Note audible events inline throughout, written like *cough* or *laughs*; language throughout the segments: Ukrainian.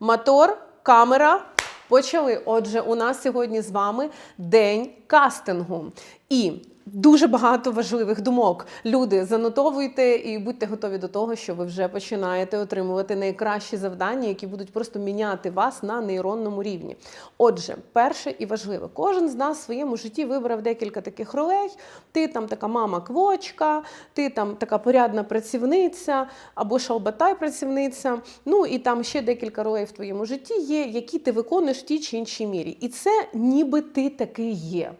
Мотор, камера. Почали. Отже, у нас сьогодні з вами день кастингу. І дуже багато важливих думок. Люди, занотовуйте і будьте готові до того, що ви вже починаєте отримувати найкращі завдання, які будуть просто міняти вас на нейронному рівні. Отже, перше і важливе, кожен з нас в своєму житті вибрав декілька таких ролей. Ти там така мама-квочка, ти там така порядна працівниця або шалбатай-працівниця. Ну і там ще декілька ролей в твоєму житті є, які ти виконуєш в тій чи іншій мірі. І це ніби ти такий є.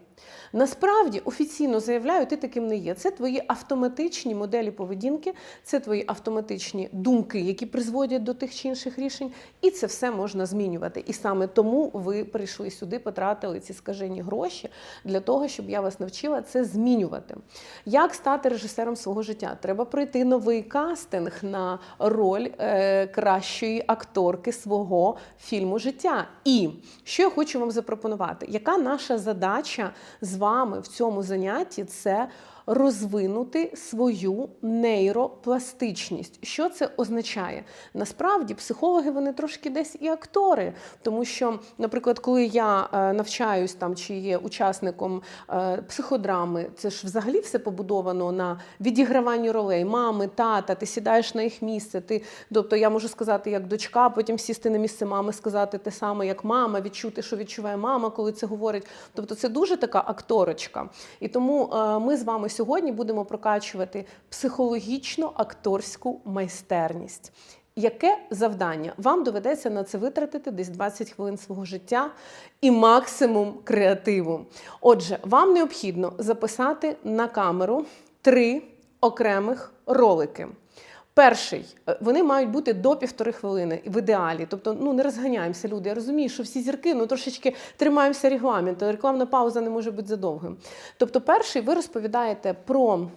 Насправді офіційно заявляю, ти таким не є. Це твої автоматичні моделі поведінки, це твої автоматичні думки, які призводять до тих чи інших рішень, і це все можна змінювати. І саме тому ви прийшли сюди, потратили ці скажені гроші для того, щоб я вас навчила це змінювати. Як стати режисером свого життя? Треба пройти новий кастинг на роль е, кращої акторки свого фільму життя. І що я хочу вам запропонувати? Яка наша задача з вами в цьому занятті? Це розвинути свою нейропластичність. Що це означає? Насправді, психологи вони трошки десь і актори, тому що, наприклад, коли я е, навчаюсь там чи є учасником е, психодрами, це ж взагалі все побудовано на відіграванні ролей мами, тата, ти сідаєш на їх місце. Ти, тобто я можу сказати як дочка, потім сісти на місце мами, сказати те саме, як мама, відчути, що відчуває мама, коли це говорить. Тобто це дуже така акторочка. І тому е, ми з вами сьогодні будемо прокачувати психологічно-акторську майстерність. Яке завдання? Вам доведеться на це витратити десь 20 хвилин свого життя і максимум креативу. Отже, вам необхідно записати на камеру три окремих ролики. Перший, е, вони мають бути до півтори хвилини в ідеалі. Тобто, ну не розганяємося, люди. Я розумію, що всі зірки ну трошечки тримаємося регламенту. Рекламна пауза не може бути задовгим. Тобто, перший ви розповідаєте про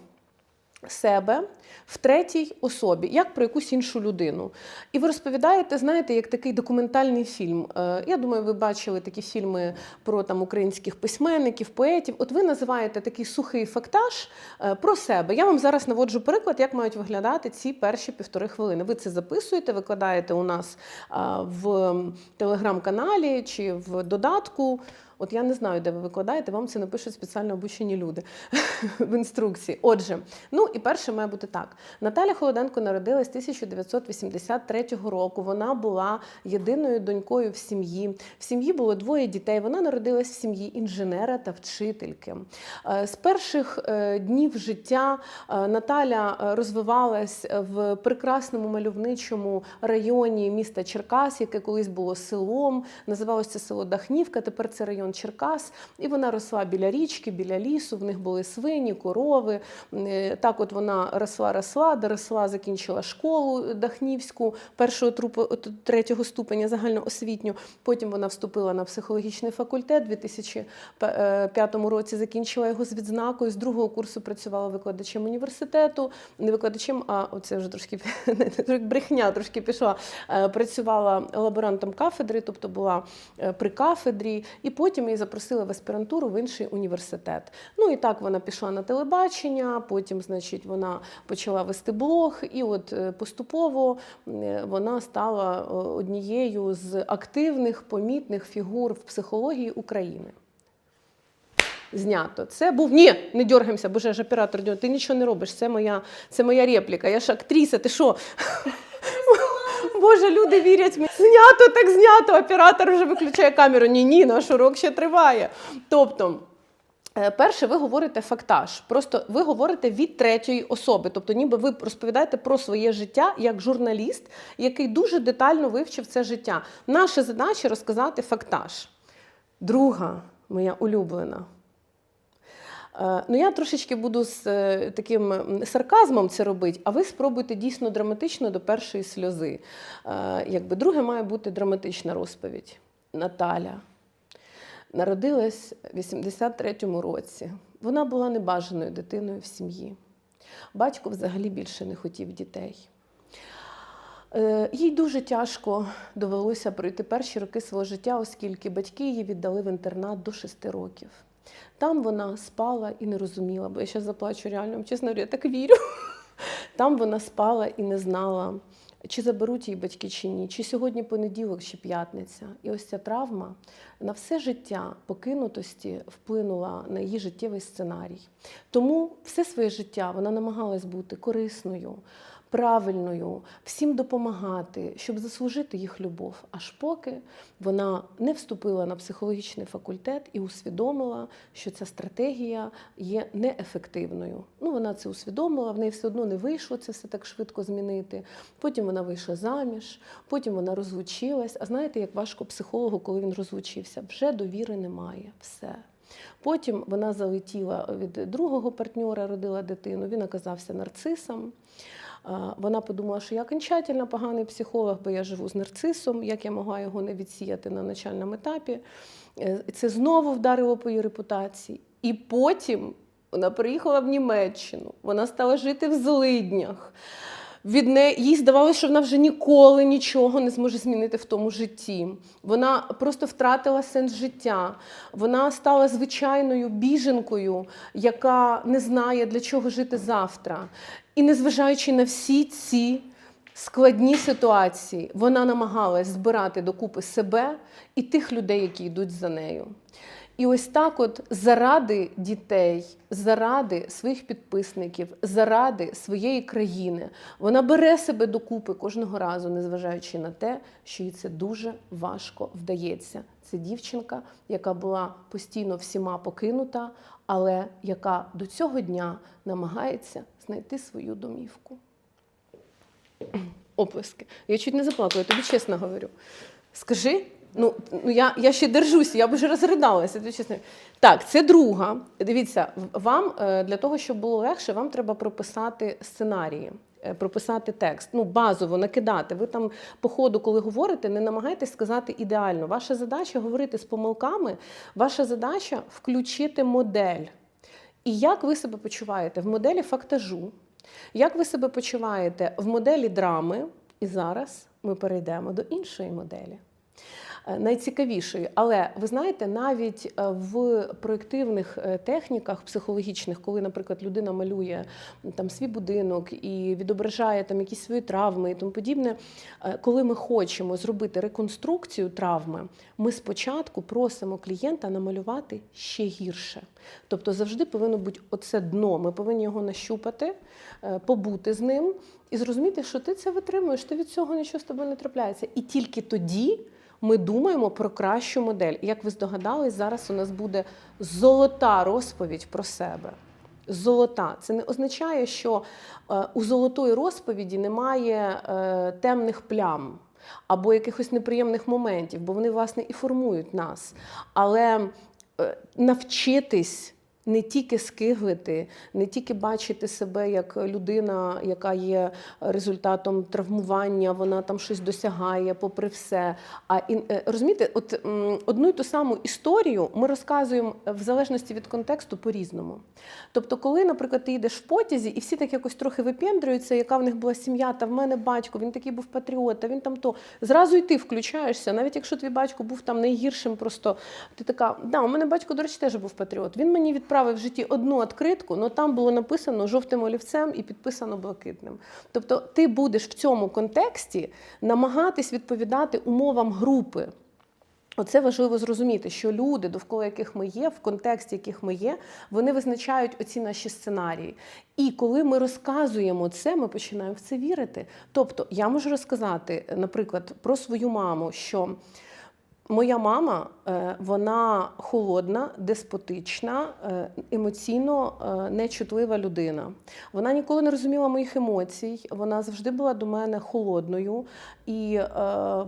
себе в третій особі, як про якусь іншу людину. І ви розповідаєте, знаєте, як такий документальний фільм. Е, Я думаю, ви бачили такі фільми про там українських письменників, поетів. От ви називаєте такий сухий фактаж е, про себе. Я вам зараз наводжу приклад, як мають виглядати ці перші півтори хвилини. Ви це записуєте, викладаєте у нас в телеграм-каналі чи в додатку. От я не знаю, де ви викладаєте, вам це напишуть спеціально обучені люди *laughs* в інструкції. Отже, ну і перше має бути так. Наталя Холоденко народилась 1983 року. Вона була єдиною донькою в сім'ї. В сім'ї було двоє дітей. Вона народилась в сім'ї інженера та вчительки. Е, З перших е, днів життя е, Наталя розвивалась в прекрасному мальовничому районі міста Черкас, яке колись було селом. Називалося село Дахнівка. Тепер це район Черкас. І вона росла біля річки, біля лісу. В них були свині, корови. Е, Так, от вона росла, росла, доросла, закінчила школу Дахнівську першого трупу третього ступеня загальноосвітню. Потім вона вступила на психологічний факультет. У 2005 році закінчила його з відзнакою. З другого курсу працювала викладачем університету. Не викладачем, а оце вже трошки *laughs* брехня трошки пішла. Е, Працювала лаборантом кафедри, тобто була е, при кафедрі, і потім її запросили в аспірантуру в інший університет. Ну і так вона пішла на телебачення, потім, значить, вона почала вести блог, і от е, поступово е, вона стала однією з активних помітних фігур в психології України. Знято. Це був. Ні, не дергаємося, боже ж оператор, ти нічого не робиш. Це моя, це моя репліка. Я ж актриса, ти що? *laughs* Боже, люди вірять мені. Знято, так знято. Оператор вже виключає камеру. Ні, ні, наш урок ще триває. Тобто. е, Перше, ви говорите фактаж. Просто ви говорите від третьої особи. Тобто, ніби ви розповідаєте про своє життя як журналіст, який дуже детально вивчив це життя. Наша задача розказати фактаж. Друга, моя улюблена. Е, Ну, я трошечки буду з е, таким сарказмом це робити, а ви спробуйте дійсно драматично до першої сльози. Е, Якби друге має бути драматична розповідь. Наталя народилась в 83-му році. Вона була небажаною дитиною в сім'ї. Батько взагалі більше не хотів дітей. Їй дуже тяжко довелося пройти перші роки свого життя, оскільки батьки її віддали в інтернат до 6 років. Там вона спала і не розуміла, бо я зараз заплачу реально, чесно я так вірю. Там вона спала і не знала, чи заберуть її батьки чи ні, чи сьогодні понеділок, чи п'ятниця. І ось ця травма на все життя покинутості вплинула на її життєвий сценарій. Тому все своє життя вона намагалась бути корисною, правильною, всім допомагати, щоб заслужити їх любов. Аж поки вона не вступила на психологічний факультет і усвідомила, що ця стратегія є неефективною. Ну, вона це усвідомила, в неї все одно не вийшло це все так швидко змінити. Потім вона вийшла заміж, потім вона розлучилась. А знаєте, як важко психологу, коли він розлучився? Вже довіри немає. Все. Потім вона залетіла від другого партнера, родила дитину. Він оказався нарцисом. Вона подумала, що я окончательно поганий психолог, бо я живу з нарцисом, як я могла його не відсіяти на начальному етапі. Е, Це знову вдарило по її репутації. І потім вона приїхала в Німеччину, вона стала жити в злиднях. Від неї їй здавалося, що вона вже ніколи нічого не зможе змінити в тому житті. Вона просто втратила сенс життя. Вона стала звичайною біженкою, яка не знає, для чого жити завтра. І незважаючи на всі ці складні ситуації, вона намагалась збирати докупи себе і тих людей, які йдуть за нею. І ось так, от заради дітей, заради своїх підписників, заради своєї країни, вона бере себе докупи кожного разу, незважаючи на те, що їй це дуже важко вдається. Це дівчинка, яка була постійно всіма покинута, але яка до цього дня намагається знайти свою домівку. Оплески. Я чуть не заплакала, я тобі чесно говорю. Скажи. Ну, ну я, я ще держуся, я б вже розридалася. тобі чесно. Так, це друга. Дивіться, вам е, для того, щоб було легше, вам треба прописати сценарії. е, Прописати текст, ну базово накидати. Ви там по ходу, коли говорите, не намагайтесь сказати ідеально. Ваша задача говорити з помилками, ваша задача включити модель. І як ви себе почуваєте в моделі фактажу, як ви себе почуваєте в моделі драми, і зараз ми перейдемо до іншої моделі найцікавішою. Але ви знаєте, навіть е, в проєктивних е, техніках психологічних, коли, наприклад, людина малює там свій будинок і відображає там якісь свої травми і тому подібне, е, коли ми хочемо зробити реконструкцію травми, ми спочатку просимо клієнта намалювати ще гірше. Тобто завжди повинно бути оце дно. Ми повинні його нащупати, е, побути з ним і зрозуміти, що ти це витримуєш, ти від цього нічого з тобою не трапляється. І тільки тоді ми думаємо про кращу модель. І Як ви здогадались, зараз у нас буде золота розповідь про себе. Золота. Це не означає, що е, у золотої розповіді немає е, темних плям або якихось неприємних моментів, бо вони, власне, і формують нас. Але е, навчитись не тільки скиглити, не тільки бачити себе як людина, яка є результатом травмування, вона там щось досягає, попри все. А е, розумієте, от одну і ту саму історію ми розказуємо в залежності від контексту по-різному. Тобто, коли, наприклад, ти йдеш в потязі, і всі так якось трохи випендрюються, яка в них була сім'я, та в мене батько, він такий був патріот, та він там то. Зразу й ти включаєшся, навіть якщо твій батько був там найгіршим, просто ти така, да, у мене батько, до речі, теж був патріот. Він мені відправив в житті одну відкритку, але там було написано жовтим олівцем і підписано блакитним. Тобто ти будеш в цьому контексті намагатись відповідати умовам групи. Оце важливо зрозуміти, що люди, довкола яких ми є, в контексті яких ми є, вони визначають оці наші сценарії. І коли ми розказуємо це, ми починаємо в це вірити. Тобто, я можу розказати, наприклад, про свою маму, що моя мама е, вона холодна, деспотична, е, емоційно е, нечутлива людина. Вона ніколи не розуміла моїх емоцій, вона завжди була до мене холодною, і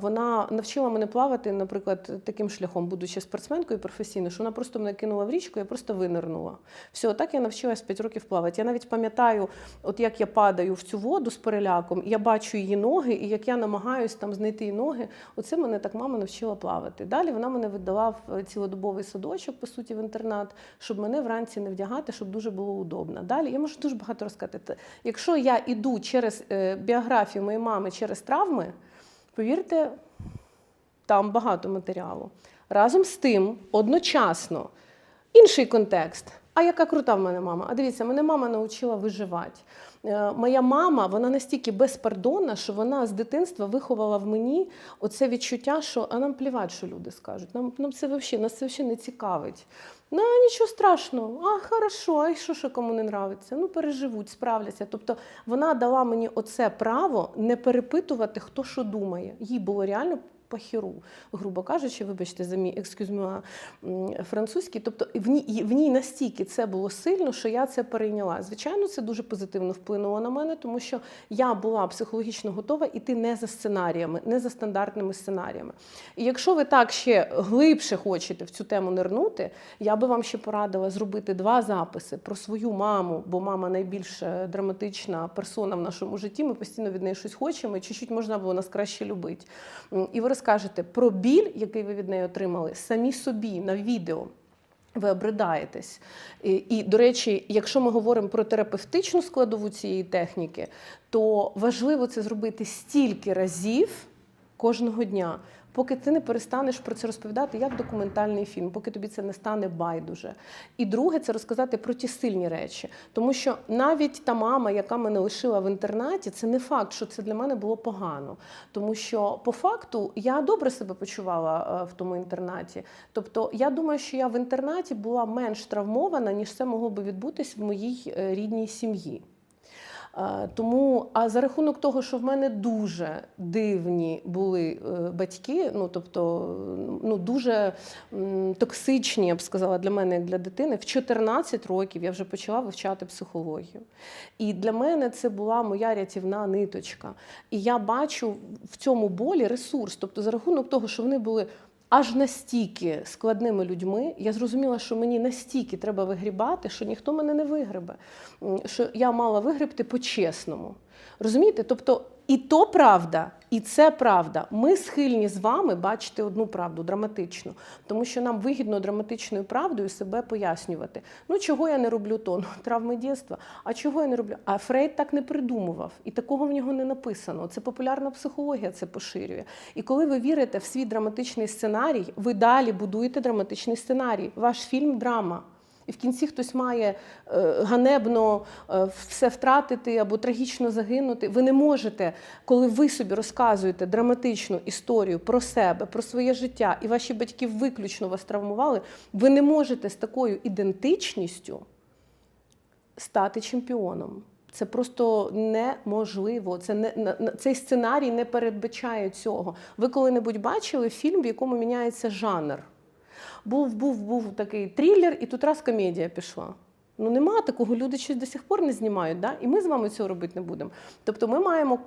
вона навчила мене плавати, наприклад, таким шляхом, будучи спортсменкою професійно, що вона просто мене кинула в річку, я просто винирнула. Все, так я навчилась 5 років плавати. Я навіть пам'ятаю, от як я падаю в цю воду з переляком, я бачу її ноги, і як я намагаюсь там знайти її ноги. Оце мене так мама навчила плавати. Далі вона мене віддала в цілодобовий садочок, по суті, в інтернат, щоб мене вранці не вдягати, щоб дуже було удобно. Далі я можу дуже багато розказати. Якщо я іду через е, біографію моєї мами через травми, повірте, там багато матеріалу. Разом з тим, одночасно, інший контекст. А яка крута в мене мама? А дивіться, мене мама навчила виживати. Е, Моя мама, вона настільки безпардонна, що вона з дитинства виховала в мені оце відчуття, що а нам плівати, що люди скажуть. Нам, нам це взагалі, нас це взагалі не цікавить. Ну, нічого страшного, а хорошо, а що що кому не нравиться? Ну, переживуть, справляться. Тобто вона дала мені оце право не перепитувати, хто що думає. Їй було реально похеру, грубо кажучи, вибачте за мій екскюзмюа французький. Тобто в ній, в ній настільки це було сильно, що я це перейняла. Звичайно, це дуже позитивно вплинуло на мене, тому що я була психологічно готова іти не за сценаріями, не за стандартними сценаріями. І якщо ви так ще глибше хочете в цю тему нирнути, я би вам ще порадила зробити два записи про свою маму, бо мама найбільш е, драматична персона в нашому житті. Ми постійно від неї щось хочемо, і чуть-чуть можна було нас краще любити. І ви розкажете про біль, який ви від неї отримали, самі собі на відео. Ви обридаєтесь. І, і, до речі, якщо ми говоримо про терапевтичну складову цієї техніки, то важливо це зробити стільки разів кожного дня, поки ти не перестанеш про це розповідати як документальний фільм, поки тобі це не стане байдуже. І друге, це розказати про ті сильні речі. Тому що навіть та мама, яка мене лишила в інтернаті, це не факт, що це для мене було погано. Тому що по факту я добре себе почувала е, в тому інтернаті. Тобто, я думаю, що я в інтернаті була менш травмована, ніж це могло би відбутись в моїй е, рідній сім'ї. Тому, а за рахунок того, що в мене дуже дивні були е, батьки, ну тобто ну дуже токсичні, я б сказала, для мене як для дитини, в 14 років я вже почала вивчати психологію. І для мене це була моя рятівна ниточка. І я бачу в цьому болі ресурс. Тобто, за рахунок того, що вони були аж настільки складними людьми, я зрозуміла, що мені настільки треба вигрібати, що ніхто мене не вигребе. Що я мала вигребти по-чесному. Розумієте? Тобто, і то правда, і це правда. Ми схильні з вами бачити одну правду драматичну, тому що нам вигідно драматичною правдою себе пояснювати. Ну, чого я не роблю то? *laughs* Травми дитинства. А чого я не роблю? А Фрейд так не придумував, і такого в нього не написано. Це популярна психологія це поширює. І коли ви вірите в свій драматичний сценарій, ви далі будуєте драматичний сценарій. Ваш фільм драма. І в кінці хтось має е, ганебно е, все втратити або трагічно загинути. Ви не можете, коли ви собі розказуєте драматичну історію про себе, про своє життя, і ваші батьки виключно вас травмували, ви не можете з такою ідентичністю стати чемпіоном. Це просто неможливо. Це не цей сценарій не передбачає цього. Ви коли-небудь бачили фільм, в якому міняється жанр? Був, був, був такий трилер, і тут раз комедія пішла. Ну нема такого, люди щось до сих пор не знімають, да? і ми з вами цього робити не будемо. Тобто ми маємо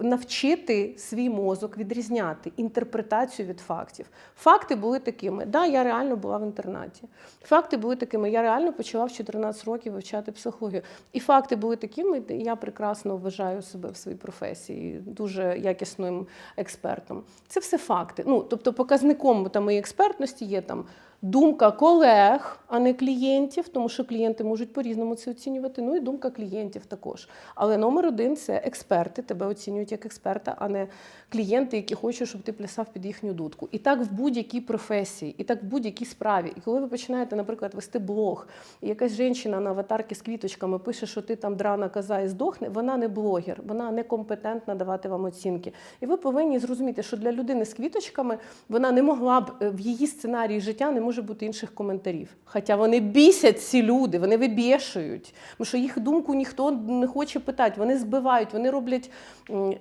навчити свій мозок відрізняти інтерпретацію від фактів. Факти були такими. Да, я реально була в інтернаті. Факти були такими. Я реально почала в 14 років вивчати психологію. І факти були такими. Я прекрасно вважаю себе в своїй професії дуже якісним експертом. Це все факти. Ну, тобто, показником там, моєї експертності є там. Думка колег, а не клієнтів, тому що клієнти можуть по-різному це оцінювати. Ну і думка клієнтів також. Але номер один це експерти. Тебе оцінюють як експерта, а не клієнти, які хочуть, щоб ти плясав під їхню дудку. І так в будь-якій професії, і так в будь-якій справі. І коли ви починаєте, наприклад, вести блог, і якась жінка на аватарці з квіточками пише, що ти там драна коза і здохне, вона не блогер, вона не компетентна давати вам оцінки. І ви повинні зрозуміти, що для людини з квіточками вона не могла б е, в її сценарії життя не може бути інших коментарів. Хоча вони бісять ці люди, вони вибішують, тому що їх думку ніхто не хоче питати. Вони збивають, вони роблять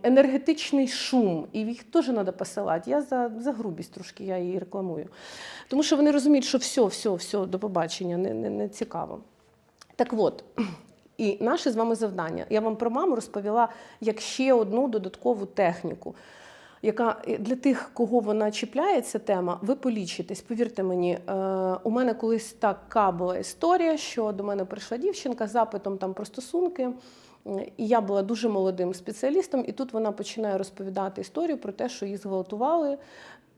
енергетичний шум, і їх теж треба посилати. Я за, за грубість трошки я її рекламую. Тому що вони розуміють, що все, все, все, до побачення, не, не, не цікаво. Так от. І наше з вами завдання. Я вам про маму розповіла як ще одну додаткову техніку, яка е, для тих, кого вона чіпляє, ця тема, ви полічитесь. Повірте мені, е, у мене колись така була історія, що до мене прийшла дівчинка з запитом там про стосунки. І я була дуже молодим спеціалістом, і тут вона починає розповідати історію про те, що її зґвалтували.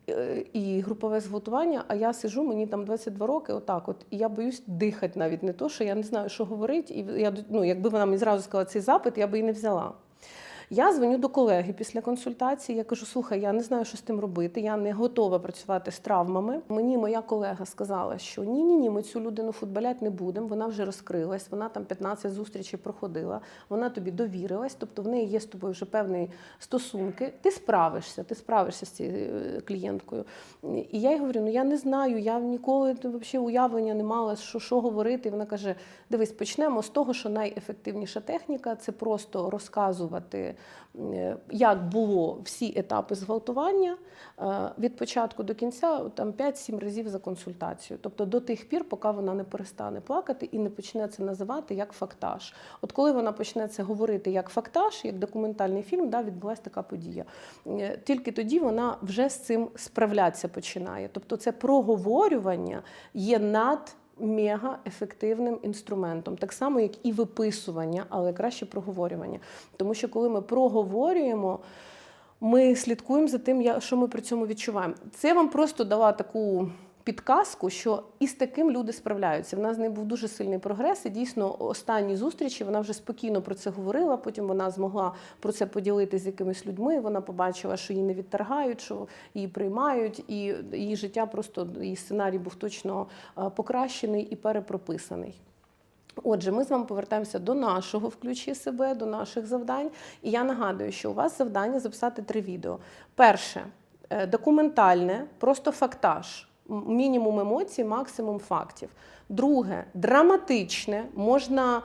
е, І групове зґвалтування, а я сижу, мені там 22 роки, отак от, і я боюсь дихати навіть не то, що я не знаю, що говорити. І я, ну, якби вона мені зразу сказала цей запит, я би і не взяла. Я дзвоню до колеги після консультації. Я кажу: слухай, я не знаю, що з тим робити. Я не готова працювати з травмами. Мені моя колега сказала, що ні, ні, ні, ми цю людину футболяти не будемо. Вона вже розкрилась, вона там 15 зустрічей проходила, вона тобі довірилась, тобто в неї є з тобою вже певні стосунки. Ти справишся, ти справишся з цією е, клієнткою. І я їй говорю: ну я не знаю, я ніколи взагалі уявлення не мала, що, що говорити. І вона каже: дивись, почнемо з того, що найефективніша техніка це просто розказувати, як було всі етапи зґвалтування е, від початку до кінця, там 5-7 разів за консультацію. Тобто до тих пір, поки вона не перестане плакати і не почне це називати як фактаж. От коли вона почне це говорити як фактаж, як документальний фільм, да, відбулася така подія. Е, Тільки тоді вона вже з цим справлятися починає. Тобто, це проговорювання є над мега ефективним інструментом, так само, як і виписування, але краще проговорювання. Тому що коли ми проговорюємо, ми слідкуємо за тим, що ми при цьому відчуваємо. Це я вам просто дала таку підказку, що і з таким люди справляються. В нас з нею був дуже сильний прогрес. І дійсно, останні зустрічі вона вже спокійно про це говорила. Потім вона змогла про це поділитися з якимись людьми. Вона побачила, що її не відторгають, що її приймають, і її життя просто її сценарій був точно е, покращений і перепрописаний. Отже, ми з вами повертаємося до нашого включи себе, до наших завдань. І я нагадую, що у вас завдання записати три відео. Перше е, документальне, просто фактаж. Мінімум емоцій, максимум фактів. Друге драматичне, можна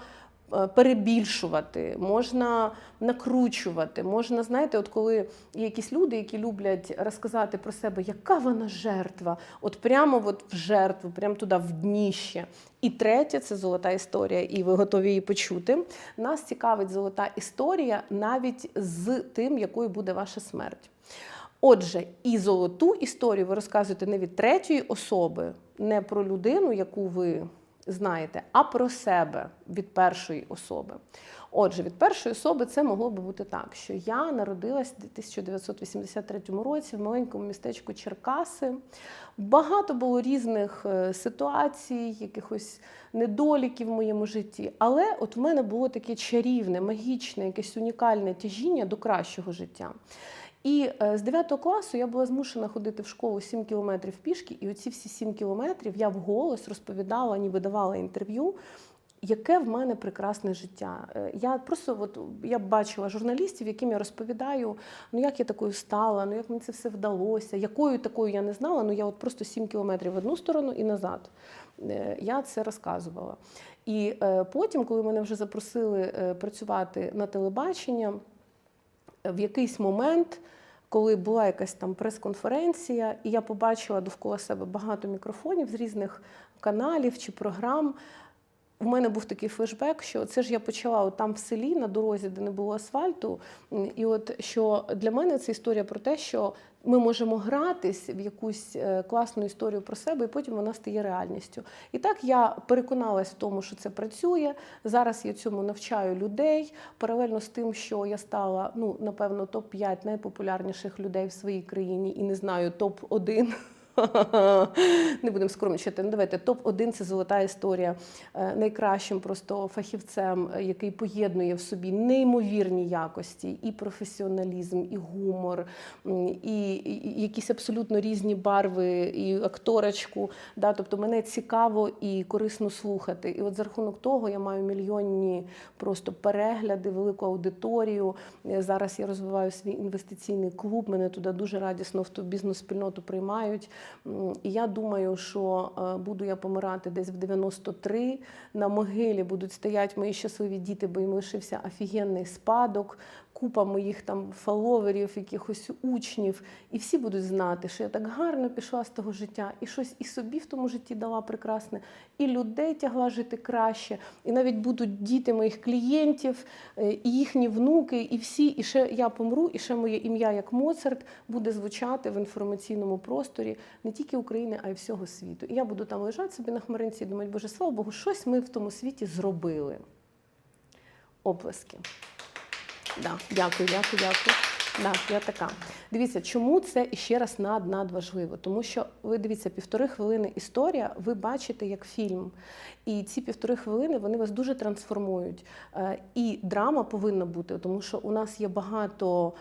е, перебільшувати, можна накручувати. Можна, знаєте, от коли є якісь люди, які люблять розказати про себе, яка вона жертва, от прямо от в жертву, прямо туди в дніще. І третє це золота історія, і ви готові її почути. Нас цікавить золота історія навіть з тим, якою буде ваша смерть. Отже, і золоту історію ви розказуєте не від третьої особи, не про людину, яку ви знаєте, а про себе від першої особи. Отже, від першої особи це могло би бути так, що я народилась в 1983 році в маленькому містечку Черкаси. Багато було різних е, ситуацій, якихось недоліків в моєму житті. Але от в мене було таке чарівне, магічне, якесь унікальне тяжіння до кращого життя. І е, з 9 класу я була змушена ходити в школу 7 кілометрів пішки, і оці всі 7 кілометрів я вголос розповідала, ні видавала інтерв'ю. Яке в мене прекрасне життя. Е, Я просто от, я бачила журналістів, яким я розповідаю, ну як я такою стала, ну як мені це все вдалося, якою такою я не знала, ну я от просто 7 кілометрів в одну сторону і назад. Е, Я це розказувала. І потім, коли мене вже запросили працювати на телебачення, в якийсь момент, коли була якась там прес-конференція, і я побачила довкола себе багато мікрофонів з різних каналів чи програм. У мене був такий флешбек, що це ж я почала от там в селі на дорозі, де не було асфальту. І от що для мене це історія про те, що ми можемо гратись в якусь е, класну історію про себе, і потім вона стає реальністю. І так я переконалась в тому, що це працює. Зараз я цьому навчаю людей. Паралельно з тим, що я стала, ну напевно, топ-5 найпопулярніших людей в своїй країні і не знаю, топ-1 *laughs* не будемо скромничати. Ну, давайте топ-1 це золота історія Е, найкращим просто фахівцем, е, який поєднує в собі неймовірні якості, і професіоналізм, і гумор, і, якісь абсолютно різні барви, і акторочку. Да? Тобто мене цікаво і корисно слухати. І от за рахунок того я маю мільйонні просто перегляди, велику аудиторію. Е, Зараз я розвиваю свій інвестиційний клуб. Мене туди дуже радісно в ту бізнес-спільноту приймають. І я думаю, що е, буду я помирати десь в 93. На могилі будуть стояти мої щасливі діти, бо їм лишився офігенний спадок, купа моїх там фоловерів, якихось учнів. І всі будуть знати, що я так гарно пішла з того життя, і щось і собі в тому житті дала прекрасне, і людей тягла жити краще. І навіть будуть діти моїх клієнтів, е, і їхні внуки, і всі, і ще я помру, і ще моє ім'я як Моцарт буде звучати в інформаційному просторі не тільки України, а й всього світу. І я буду там лежати собі на хмаринці і думати, боже, слава Богу, щось ми в тому світі зробили. Оплески. Да, дякую, дякую, дякую. Так, я така. Дивіться, чому це іще раз над надважливо? Тому що ви дивіться, півтори хвилини історія, ви бачите як фільм. І ці півтори хвилини вони вас дуже трансформують. Е, І драма повинна бути, тому що у нас є багато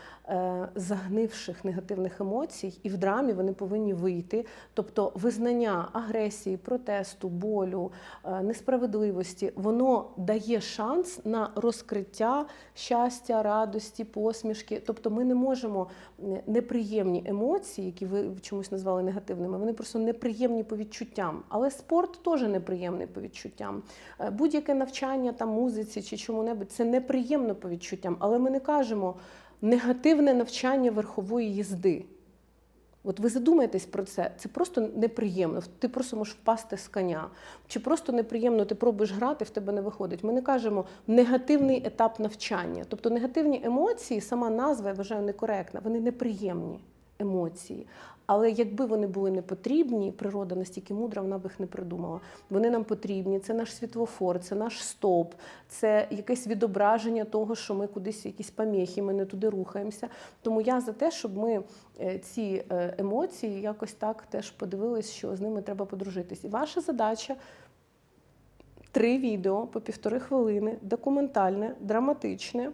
загнивших негативних емоцій, і в драмі вони повинні вийти. Тобто визнання агресії, протесту, болю, е, несправедливості, воно дає шанс на розкриття щастя, радості, посмішки. Тобто ми не можемо е, неприємні емоції, які ви чомусь назвали негативними, вони просто неприємні по відчуттям. Але спорт теж неприємний по відчуттям. Е, Будь-яке навчання там музиці чи чому-небудь це неприємно по відчуттям. Але ми не кажемо негативне навчання верхової їзди. От ви задумаєтесь про це, це просто неприємно. Ти просто можеш впасти з коня. Чи просто неприємно, ти пробуєш грати, в тебе не виходить. Ми не кажемо негативний етап навчання. Тобто негативні емоції, сама назва, я вважаю, некоректна, вони неприємні емоції. Але якби вони були не потрібні, природа настільки мудра, вона б їх не придумала. Вони нам потрібні, це наш світлофор, це наш стоп, це якесь відображення того, що ми кудись якісь поміхи, ми не туди рухаємося. Тому я за те, щоб ми е, ці е, емоції якось так теж подивились, що з ними треба подружитись. І ваша задача три відео по півтори хвилини, документальне, драматичне.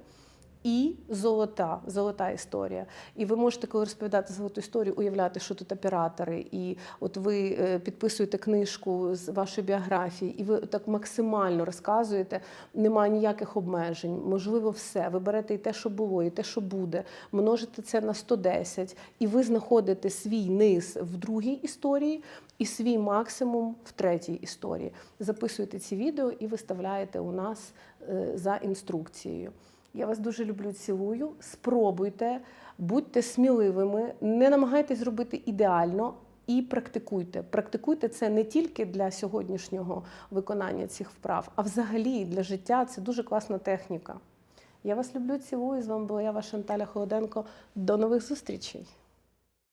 І золота, золота історія. І ви можете, коли розповідати золоту історію, уявляти, що тут оператори, і от ви е, підписуєте книжку з вашої біографії, і ви так максимально розказуєте, немає ніяких обмежень, можливо, все. Ви берете і те, що було, і те, що буде, множите це на 110, і ви знаходите свій низ в другій історії і свій максимум в третій історії. Записуєте ці відео і виставляєте у нас е, за інструкцією. Я вас дуже люблю, цілую. Спробуйте, будьте сміливими, не намагайтесь зробити ідеально і практикуйте. Практикуйте це не тільки для сьогоднішнього виконання цих вправ, а взагалі для життя це дуже класна техніка. Я вас люблю, цілую. З вами була я, ваша Наталя Холоденко. До нових зустрічей!